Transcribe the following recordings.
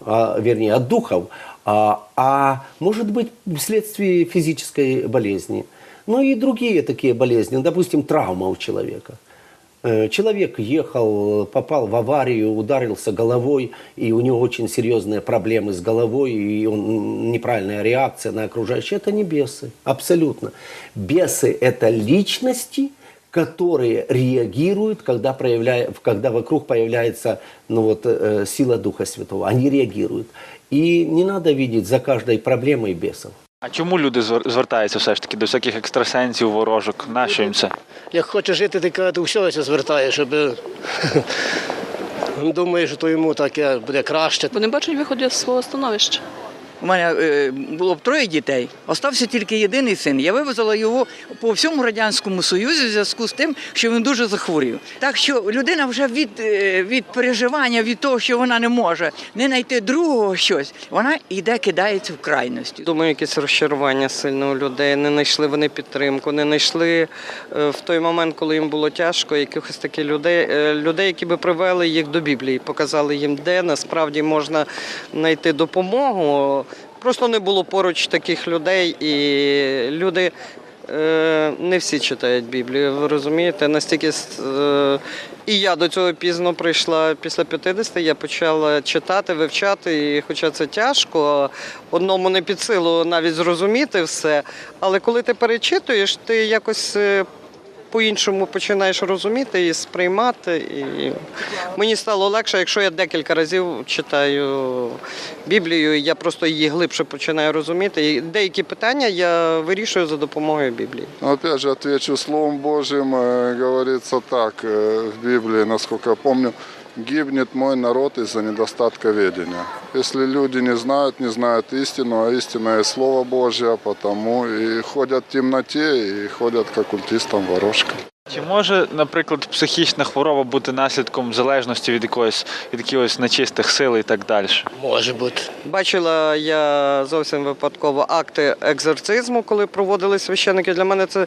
а, вернее, от духов, а, а может быть вследствие физической болезни. Ну и другие такие болезни, допустим, травма у человека. Э, Человек ехал, попал в аварию, ударился головой, и у него очень серьезные проблемы с головой, и он, неправильная реакция на окружающее. Это не бесы, абсолютно. Бесы – это личности, которые реагируют, когда, проявляя, когда вокруг появляется ну вот, э, сила Духа Святого. Они реагируют. И не надо видеть за каждой проблемой бесов. А чому люди звер- звертаються все ж таки до всяких екстрасенсів, ворожок? Нащо їм це? Як хоче жити, ти до всього це звертає, щоб думає, що то йому таке буде краще. Вони бачать виходу з свого становища. У мене е, було б троє дітей, остався тільки єдиний син. Я вивезла його по всьому радянському союзі в зв'язку з тим, що він дуже захворів. Так що людина вже від, е, від переживання, від того, що вона не може не знайти другого щось, вона йде, кидається в крайності. Думаю, якесь розчарування сильно у людей. Не знайшли вони підтримку, не знайшли е, в той момент, коли їм було тяжко, якихось таких людей, людей, які би привели їх до Біблії, показали їм, де насправді можна знайти допомогу. Просто не було поруч таких людей, і люди е, не всі читають Біблію. Ви розумієте? Настільки е, і я до цього пізно прийшла після 50, я почала читати, вивчати, і хоча це тяжко, одному не під силу навіть зрозуміти все. Але коли ти перечитуєш, ти якось е, по-іншому починаєш розуміти і сприймати. І мені стало легше, якщо я декілька разів читаю Біблію, я просто її глибше починаю розуміти. І деякі питання я вирішую за допомогою Біблії. Ну, Опять же, отвечу Словом Божим, говориться так э, в Біблії, наскільки я помню, гибнет мой народ из-за недостатка ведения. Если люди не знают, не знают истину, а истина есть Слово Божье, потому и ходят в темноте, и ходят к оккультистам, ворожкам. Чи може, наприклад, психічна хвороба бути наслідком залежності від якоїсь від якихось нечистих сил і так далі? Може бути. Бачила я зовсім випадково акти екзорцизму, коли проводили священники. Для мене це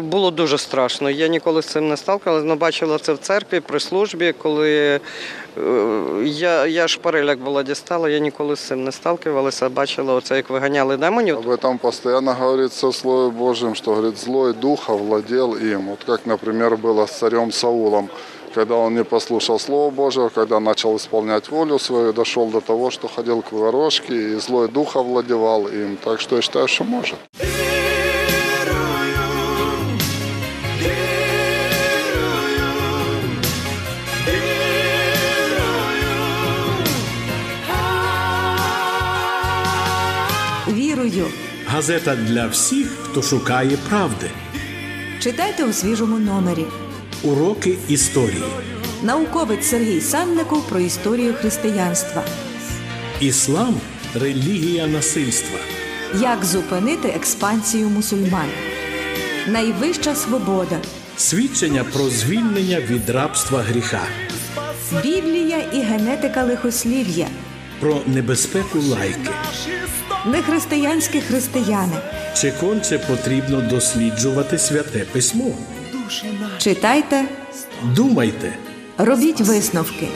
було дуже страшно. Я ніколи з цим не сталкивалася, але бачила це в церкві при службі, коли е, я, я шпариляк була дістала, я ніколи з цим не сталкивалася. Бачила оце, як виганяли демонів. Об этом постоянно говорится в Слове Божьем, что, говорит, злой дух овладел им. Вот как, например, было с царем Саулом, когда он не послушал Слова Божьего, когда начал исполнять волю свою, дошел до того, что ходил к ворожке, и злой дух овладевал им. Так что я считаю, что может. Газета для всіх, хто шукає правди. Читайте у свіжому номері. Уроки історії. Науковець Сергій Санников про історію християнства. Іслам релігія насильства. Як зупинити експансію мусульман. Найвища свобода. Свідчення про звільнення від рабства гріха. Біблія і генетика лихослів'я. Про небезпеку лайки. Нехристиянські християни. Чи конче потрібно досліджувати святе письмо? Читайте, Думайте. робіть висновки.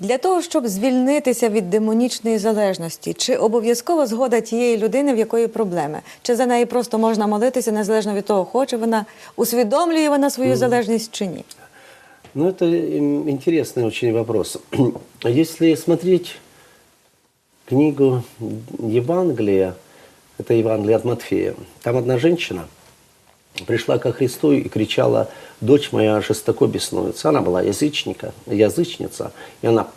Для того, щоб звільнитися від демонічної залежності, чи обов'язкова згода тієї людини, в якої проблеми? Чи за неї просто можна молитися, незалежно від того, хоче вона, усвідомлює вона свою залежність чи ні? Ну, это м, интересный очень вопрос. Если смотреть книгу Евангелия, это Евангелие от Матфея, там одна женщина пришла ко Христу и кричала, дочь моя жестоко беснуется. Она была язычника, язычница, и она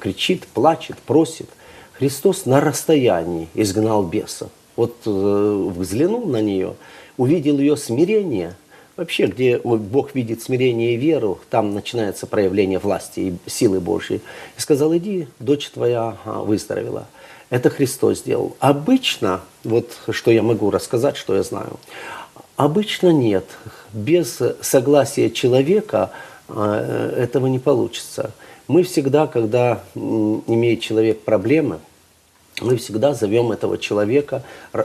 кричит, плачет, просит. Христос на расстоянии изгнал беса. Вот э, взглянул на нее, увидел ее смирение. Вообще, где Бог видит смирение и веру, там начинается проявление власти и силы Божьей. И сказал, иди, дочь твоя ага, выздоровела. Это Христос сделал. Обычно, вот что я могу рассказать, что я знаю, обычно нет. Без согласия человека э, этого не получится. Мы всегда, когда имеет человек проблемы, мы всегда зовем этого человека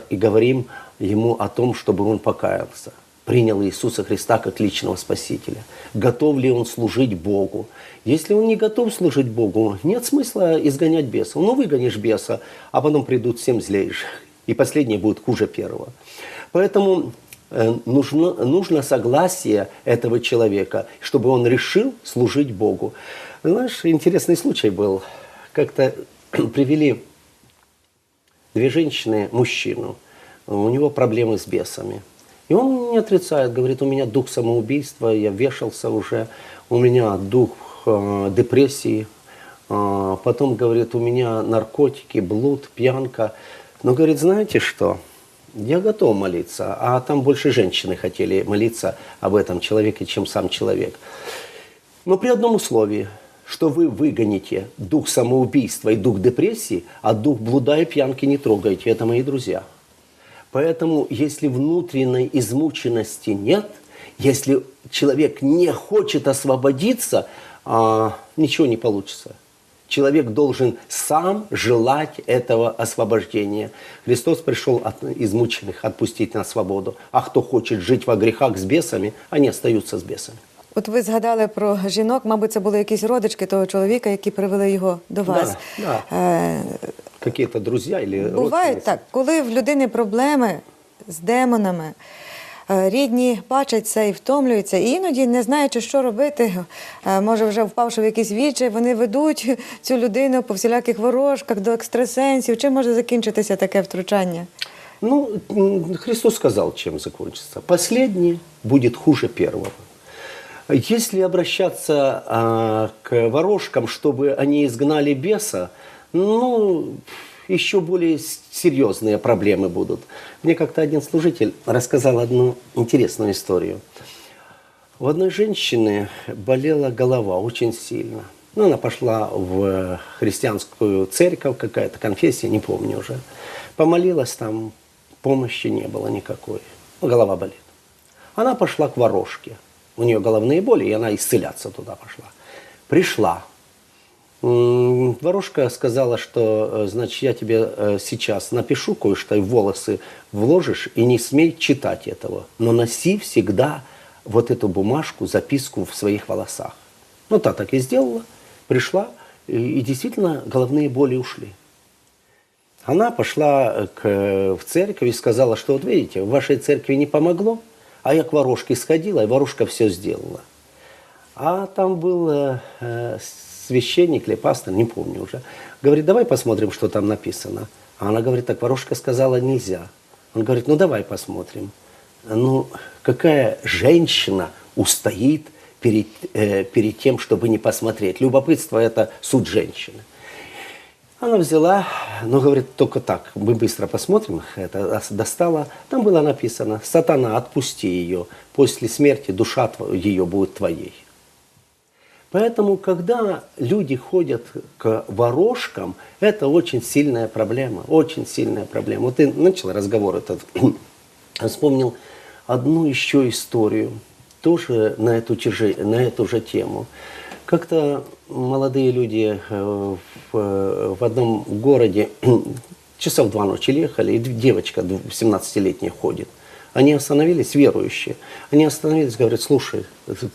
и говорим ему о том, чтобы он покаялся. Принял Иисуса Христа как личного Спасителя? Готов ли он служить Богу? Если он не готов служить Богу, нет смысла изгонять беса. Ну, выгонишь беса, а потом придут семь злейших. И последнее будет хуже первого. Поэтому э, нужно, нужно согласие этого человека, чтобы он решил служить Богу. Знаешь, интересный случай был. Как-то привели две женщины мужчину. У него проблемы с бесами. И он не отрицает, говорит, у меня дух самоубийства, я вешался уже, у меня дух э, депрессии, А, потом, говорит, у меня наркотики, блуд, пьянка. Но, говорит, знаете что, я готов молиться, а там больше женщины хотели молиться об этом человеке, чем сам человек. Но при одном условии, что вы выгоните дух самоубийства и дух депрессии, а дух блуда и пьянки не трогаете. Это мои друзья. Поэтому, если внутренней измученности нет, если человек не хочет освободиться, а, ничего не получится. Человек должен сам желать этого освобождения. Христос пришел от измученных отпустить на свободу. А кто хочет жить во грехах с бесами, они остаются с бесами. От ви згадали про жінок, мабуть, це були якісь родички того чоловіка, які привели його до вас. да. Е, Какие-то друзья или родственницы. так, коли в людини проблеми з демонами, е, рідні бачать це і втомлюються, і іноді, не знаючи, що робити, е, може вже впавши в якийсь відчай, вони ведуть цю людину по всіляких ворожках до екстрасенсів. Чим може закінчитися таке втручання? Ну, Христос сказал, чем закончится. Последнее будет хуже первого. Если обращаться а, к ворожкам, чтобы они изгнали беса, ну, еще более серьезные проблемы будут. Мне как-то один служитель рассказал одну интересную историю. У одной женщины болела голова очень сильно. Ну, она пошла в христианскую церковь, какая-то конфессия, не помню уже. Помолилась там, помощи не было никакой. Ну, голова болит. Она пошла к ворожке. У нее головные боли, и она исцеляться туда пошла. Пришла. Ворожка сказала, что, э, значит, я тебе э, сейчас напишу кое-что, и волосы вложишь, и не смей читать этого. Но носи всегда вот эту бумажку, записку в своих волосах. Ну, та так и сделала. Пришла, и, и действительно головные боли ушли. Она пошла э, к, в церковь и сказала, что вот видите, в вашей церкви не помогло, а я к ворожке сходила, и ворожка все сделала. А там был э, э, священник или пастор, не помню уже. Говорит, давай посмотрим, что там написано. А она говорит, так ворожка сказала, нельзя. Он говорит, ну давай посмотрим. Ну, какая женщина устоит перед, э, перед тем, чтобы не посмотреть? Любопытство – это суть женщины. Она взяла, ну, говорит, только так, мы быстро посмотрим, это достала. Там было написано, сатана, отпусти ее, после смерти душа ее будет твоей. Поэтому, когда люди ходят к ворожкам, это очень сильная проблема, очень сильная проблема. Вот ты начал разговор этот, вспомнил одну еще историю, тоже на эту, на эту же тему. Как-то молодые люди э, в, э, в одном городе часов два ночи ехали, и девочка 17-летняя ходит. Они остановились, верующие. Они остановились, говорят, слушай,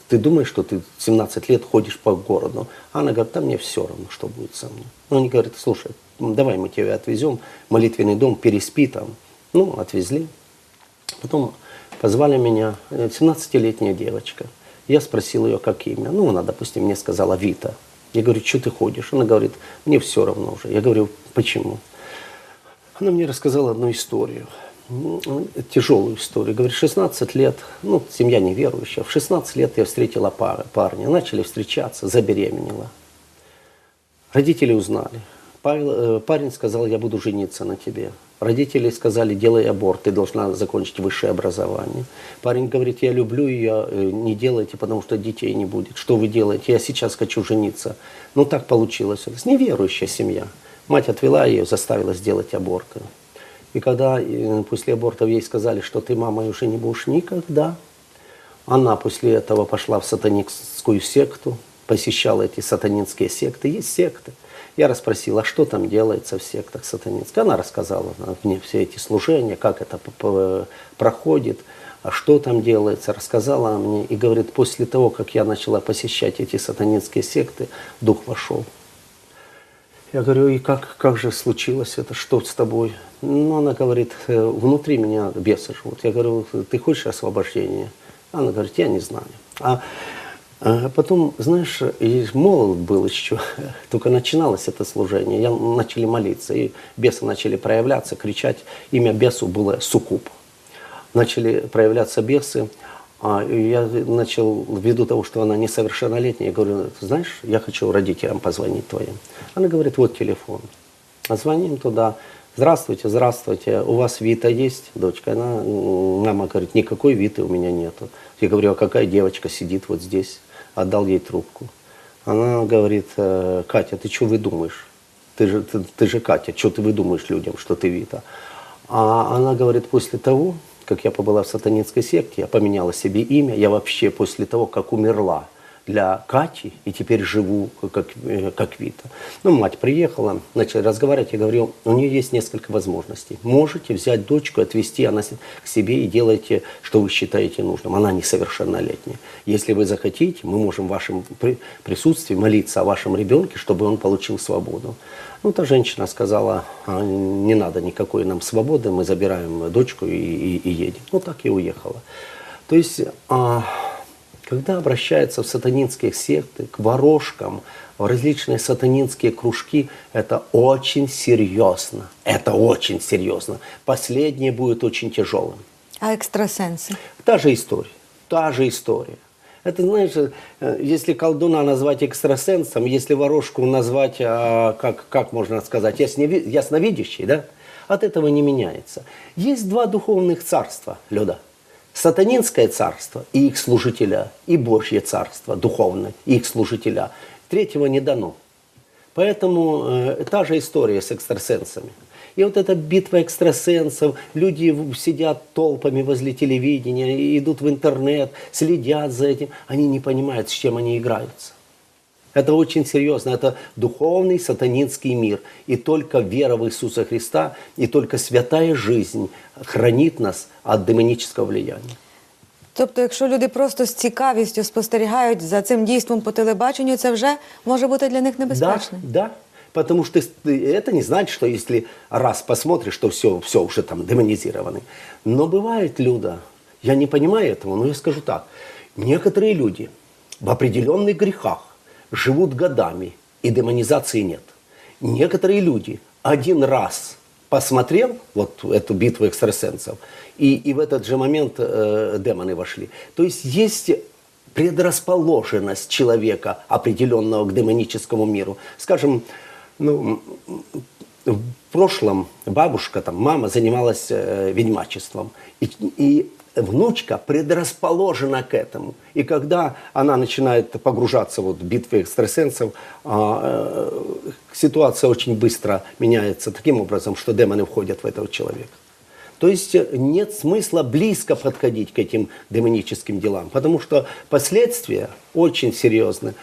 ты- думаешь, что ты 17 лет ходишь по городу? Она говорит, да мне все равно, что будет со мной. Ну, они говорят, слушай, давай мы тебя отвезем, молитвенный дом, переспи там. Ну, отвезли. Потом позвали меня, э, 17-летняя девочка. Я спросил ее, как имя. Ну, она, допустим, мне сказала Вита. Я говорю, что ты ходишь? Она говорит, мне все равно уже. Я говорю, почему? Она мне рассказала одну историю. М, Тяжелую историю. Говорит, 16 лет, ну, семья неверующая. В 16 лет я встретила пар- парня. Начали встречаться, забеременела. Родители узнали. Э, парень сказал, я буду жениться на тебе. Родители сказали, делай аборт, ты должна закончить высшее образование. Парень говорит, я люблю ее, э, не делайте, потому что детей не будет. Что вы делаете? Я сейчас хочу жениться. Ну так получилось. Это неверующая семья. Мать отвела ее, заставила сделать аборт. И когда э, после абортов ей сказали, что ты мамой уже не будешь никогда, она после этого пошла в сатанинскую секту, посещала эти сатанинские секты. Есть секты. Я расспросил, а что там делается в сектах сатанинских? Она рассказала мне все эти служения, как это проходит. а что там делается, рассказала мне и говорит, после того, как я начала посещать эти сатанинские секты, дух вошел. Я говорю, и как, как же случилось это, что с тобой? Ну, она говорит, «Э, внутри меня бесы живут. Я говорю, ты хочешь освобождения? Она говорит, я не знаю. А, а потом, знаешь, и молод был еще, только начиналось это служение, я, начали молиться, и бесы начали проявляться, кричать. Имя бесу было Сукуб. Начали проявляться бесы, а я начал, ввиду того, что она несовершеннолетняя, я говорю, «Ты знаешь, я хочу родителям позвонить твоим. Она говорит, вот телефон. А звоним туда. Здравствуйте, здравствуйте. У вас Вита есть, дочка? Она, мама говорит, никакой Виты у меня нету. Я говорю, а какая девочка сидит вот здесь? Отдал ей трубку. Она говорит, «Э, Катя, ты что выдумаешь? Ты же, ты, ты же Катя, что ты выдумаешь людям, что ты Вита? А она говорит, после того, как я побыла в сатанинской секте, я поменяла себе имя, я вообще после того, как умерла для Кати, и теперь живу как, э, как Вита. Ну, мать приехала, начали разговаривать, я говорю, у нее есть несколько возможностей. Можете взять дочку, отвезти она к себе и делайте, что вы считаете нужным. Она несовершеннолетняя. Если вы захотите, мы можем в вашем при- присутствии молиться о вашем ребенке, чтобы он получил свободу. Ну, та женщина сказала, «А, не надо никакой нам свободы, мы забираем дочку и, и- и едем. Ну, так и уехала. То есть, а, когда обращаются в сатанинские секты, к ворожкам, в различные сатанинские кружки, это очень серьезно. Это очень серьезно. Последнее будет очень тяжелым. А екстрасенси? Та же история. Та же история. Это, знаешь, э, если колдуна назвать экстрасенсом, если ворожку назвать, а, как, как можно сказать, яснови- ясновидящей, да, от этого не меняется. Есть два духовных царства, Люда. Сатанинское царство и их служителя, и Божье царство духовное и их служителя. Третьего не дано. Поэтому э, та же история с экстрасенсами. И вот эта битва экстрасенсов, люди сидят толпами возле телевидения, идут в интернет, следят за этим. Они не понимают, с чем они играются. Это очень серьезно. Это духовный сатанинский мир. И только вера в Иисуса Христа, и только святая жизнь хранит нас от демонического влияния. Тобто, якщо люди просто з цікавістю спостерігають за цим дійством по телебаченню, це вже може бути для них Да, небезпечно. да. Потому что ты- это не значит, что если раз посмотришь, что все, все уже там демонизированы. Но бывает, Люда, я не понимаю этого, но я скажу так. Некоторые люди в определенных грехах живут годами, и демонизации нет. Некоторые люди один раз посмотрел вот эту битву экстрасенсов, и, и в этот же момент э, демоны вошли. То есть есть предрасположенность человека, определенного к демоническому миру. Скажем, ну, в прошлом бабушка, там, мама занималась э, ведьмачеством. И, и внучка предрасположена к этому. И когда она начинает погружаться вот, в битвы экстрасенсов, а, э, ситуация очень быстро меняется таким образом, что демоны входят в этого человека. То есть э, нет смысла близко подходить к этим демоническим делам, потому что последствия очень серьезны.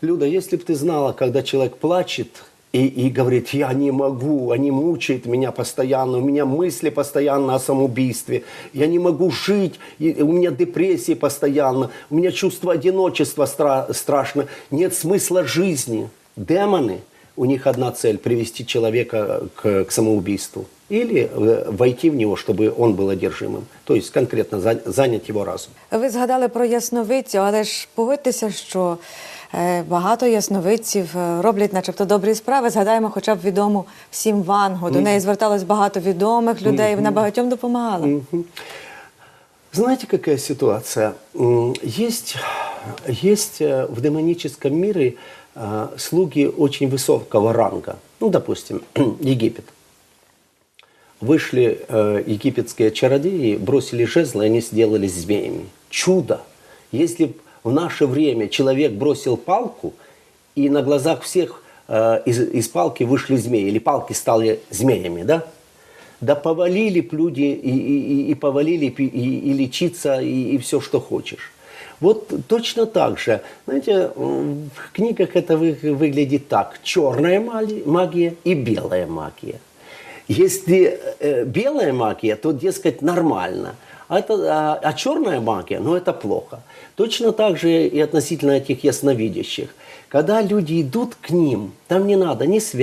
Люда, если бы ты знала, когда человек плачет и, и говорит, я не могу, они мучают меня постоянно, у меня мысли постоянно о самоубийстве, я не могу жить, и у меня депрессии постоянно, у меня чувство одиночества стра- страшно, нет смысла жизни. Демоны, у них одна цель – привести человека к, к самоубийству или э, войти в него, чтобы он был одержимым, то есть конкретно за- занять его разум. Ви згадали про ясновидцю, але ж погодьтеся, що е, багато ясновидців е, роблять, начебто, добрі справи. Згадаємо, хоча б відому всім Вангу. До неї зверталось багато відомих людей. Вона багатьом допомагала. Знаете, какая ситуация? М, Есть, есть э, в демоническом мире э, слуги очень высокого ранга. Ну, допустим, Египет. Вышли э, египетские чародеи, бросили жезлы, и они сделались змеями. Чудо! Если б в наше время человек бросил палку, и на глазах всех э, из, из палки вышли змеи, или палки стали змеями, да? Да повалили люди и, и, и- повалили и, и лечиться, и, и все, что хочешь. Вот точно так же, знаете, в книгах это вы- выглядит так. Черная магия и белая магия. Если э, белая магия, то, дескать, нормально. А, это, а, а черная магия, ну это плохо. Точно так же и относительно этих ясновидящих. Когда люди идут к ним, там не надо ни связь,